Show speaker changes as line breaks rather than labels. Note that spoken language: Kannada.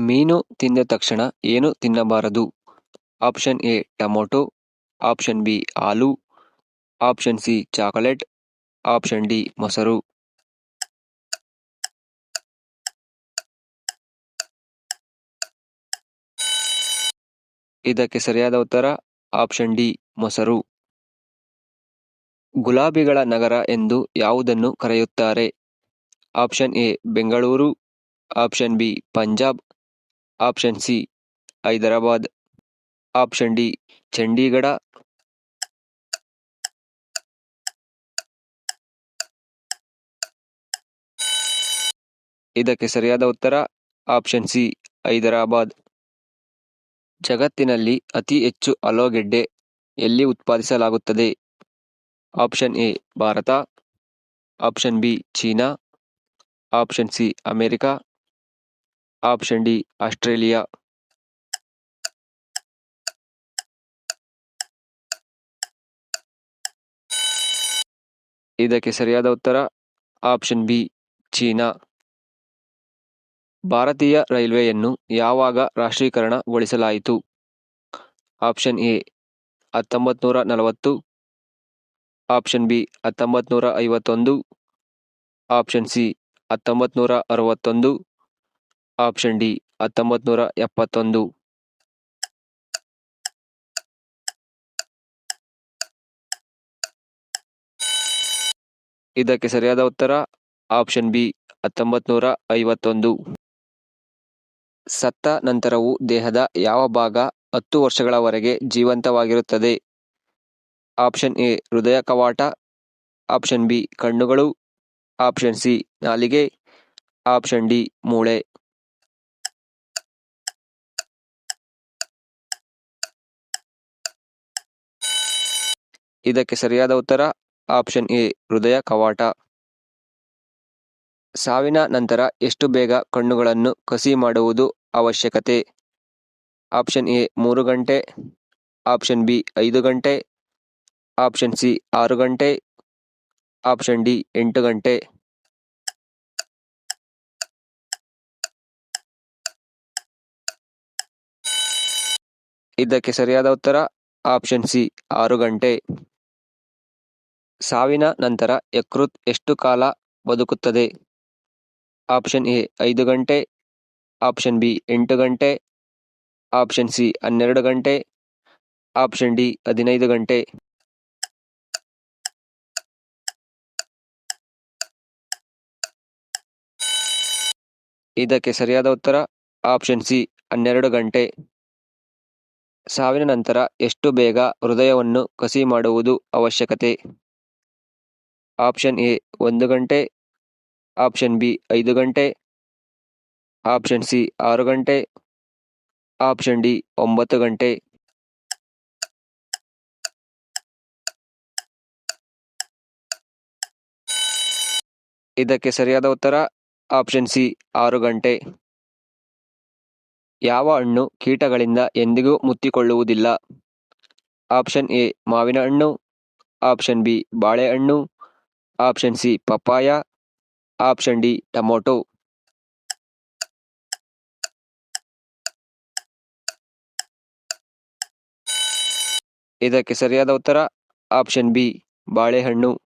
ಮೀನು ತಿಂದ ತಕ್ಷಣ ಏನು ತಿನ್ನಬಾರದು? Option A, tomato. Option B, aloo. Option C, chocolate. Option D, ಮೊಸರು. ಇದಕ್ಕೆ ಸರಿಯಾದ ಉತ್ತರ, ಆಪ್ಷನ್ ಡಿ, ಮೊಸರು. ಗುಲಾಬಿಗಳ ನಗರ ಎಂದು ಯಾವುದನ್ನು ಕರೆಯುತ್ತಾರೆ? Option A, Bengaluru. Option B, Punjab. Option C, Hyderabad. Option D, Chandigarh. ಇದಕ್ಕೆ ಸರಿಯಾದ ಉತ್ತರ, ಆಪ್ಷನ್ ಸಿ, ಹೈದರಾಬಾದ್. ಜಗತ್ತಿನಲ್ಲಿ ಅತಿ ಹೆಚ್ಚು ಅಲೋಗೆಡ್ಡೆ ಎಲ್ಲಿ ಉತ್ಪಾದಿಸಲಾಗುತ್ತದೆ? Option A, Bharat. Option B, China. Option C, America. Option D, Australia. ಇದಕ್ಕೆ ಸರಿಯಾದ ಉತ್ತರ, ಆಪ್ಷನ್ ಬಿ, ಚೀನಾ. ಭಾರತೀಯ ರೈಲ್ವೆಯನ್ನು ಯಾವಾಗ ರಾಷ್ಟ್ರೀಕರಣಗೊಳಿಸಲಾಯಿತು? ಆಪ್ಷನ್ ಎ ಹತ್ತೊಂಬತ್ತು ನೂರ ನಲವತ್ತು. ಆಪ್ಷನ್ ಬಿ ಹತ್ತೊಂಬತ್ತು ನೂರ ಐವತ್ತೊಂದು. ಆಪ್ಷನ್ ಸಿ ಹತ್ತೊಂಬತ್ತು ನೂರ ಅರವತ್ತೊಂದು. ಆಪ್ಷನ್ ಡಿ ಹತ್ತೊಂಬತ್ತು ನೂರ ಎಪ್ಪತ್ತೊಂದು. ಇದಕ್ಕೆ ಸರಿಯಾದ ಉತ್ತರ, ಆಪ್ಷನ್ ಬಿ ಹತ್ತೊಂಬತ್ತು ನೂರ ಐವತ್ತೊಂದು. ಸತ್ತ ನಂತರವೂ ದೇಹದ ಯಾವ ಭಾಗ ಹತ್ತು ವರ್ಷಗಳವರೆಗೆ ಜೀವಂತವಾಗಿರುತ್ತದೆ? ಆಪ್ಷನ್ ಎ, ಹೃದಯ ಕವಾಟ. ಆಪ್ಷನ್ ಬಿ, ಕಣ್ಣುಗಳು. ಆಪ್ಷನ್ ಸಿ, ನಾಲಿಗೆ. ಆಪ್ಷನ್ ಡಿ, ಮೂಳೆ. ಇದಕ್ಕೆ ಸರಿಯಾದ ಉತ್ತರ ಆಪ್ಷನ್ ಎ, ಹೃದಯ ಕವಾಟ. ಸಾವಿನ ನಂತರ ಎಷ್ಟು ಬೇಗ ಕಣ್ಣುಗಳನ್ನು ಕಸಿ ಮಾಡುವುದು ಅವಶ್ಯಕತೆ? ಆಪ್ಷನ್ ಎ, ಮೂರು ಗಂಟೆ. ಆಪ್ಷನ್ ಬಿ, ಐದು ಗಂಟೆ. ಆಪ್ಷನ್ ಸಿ, ಆರು ಗಂಟೆ. ಆಪ್ಷನ್ ಡಿ, ಎಂಟು ಗಂಟೆ. ಇದಕ್ಕೆ ಸರಿಯಾದ ಉತ್ತರ ಆಪ್ಷನ್ ಸಿ, ಆರು ಗಂಟೆ. ಸಾವಿನ ನಂತರ ಯಕೃತ್ ಎಷ್ಟು ಕಾಲ ಬದುಕುತ್ತದೆ? ಆಪ್ಷನ್ ಎ, ಐದು ಗಂಟೆ. ಆಪ್ಷನ್ ಬಿ, ಎಂಟು ಗಂಟೆ. ಆಪ್ಷನ್ ಸಿ, ಹನ್ನೆರಡು ಗಂಟೆ. ಆಪ್ಷನ್ ಡಿ, ಹದಿನೈದು ಗಂಟೆ. ಇದಕ್ಕೆ ಸರಿಯಾದ ಉತ್ತರ, ಆಪ್ಷನ್ ಸಿ, ಹನ್ನೆರಡು ಗಂಟೆ. ಸಾವಿನ ನಂತರ ಎಷ್ಟು ಬೇಗ ಹೃದಯವನ್ನು ಕಸಿ ಮಾಡುವುದು ಅವಶ್ಯಕತೆ? ಆಪ್ಷನ್ ಎ ಒಂದು ಗಂಟೆ, ಆಪ್ಷನ್ ಬಿ ಐದು ಗಂಟೆ, ಆಪ್ಷನ್ ಸಿ ಆರು ಗಂಟೆ, ಆಪ್ಷನ್ ಡಿ ಒಂಬತ್ತು ಗಂಟೆ. ಇದಕ್ಕೆ ಸರಿಯಾದ ಉತ್ತರ, ಆಪ್ಷನ್ ಸಿ ಆರು ಗಂಟೆ. ಯಾವ ಹಣ್ಣು ಕೀಟಗಳಿಂದ ಎಂದಿಗೂ ಮುತ್ತಿಕೊಳ್ಳುವುದಿಲ್ಲ? ಆಪ್ಷನ್ ಎ ಮಾವಿನ ಹಣ್ಣು, ಆಪ್ಷನ್ ಬಿ ಬಾಳೆಹಣ್ಣು option C papaya. Option D tomato. ಇದಕ್ಕೆ ಸರಿಯಾದ ಉತ್ತರ ಆಪ್ಷನ್ ಬಿ ಬಾಳೆಹಣ್ಣು.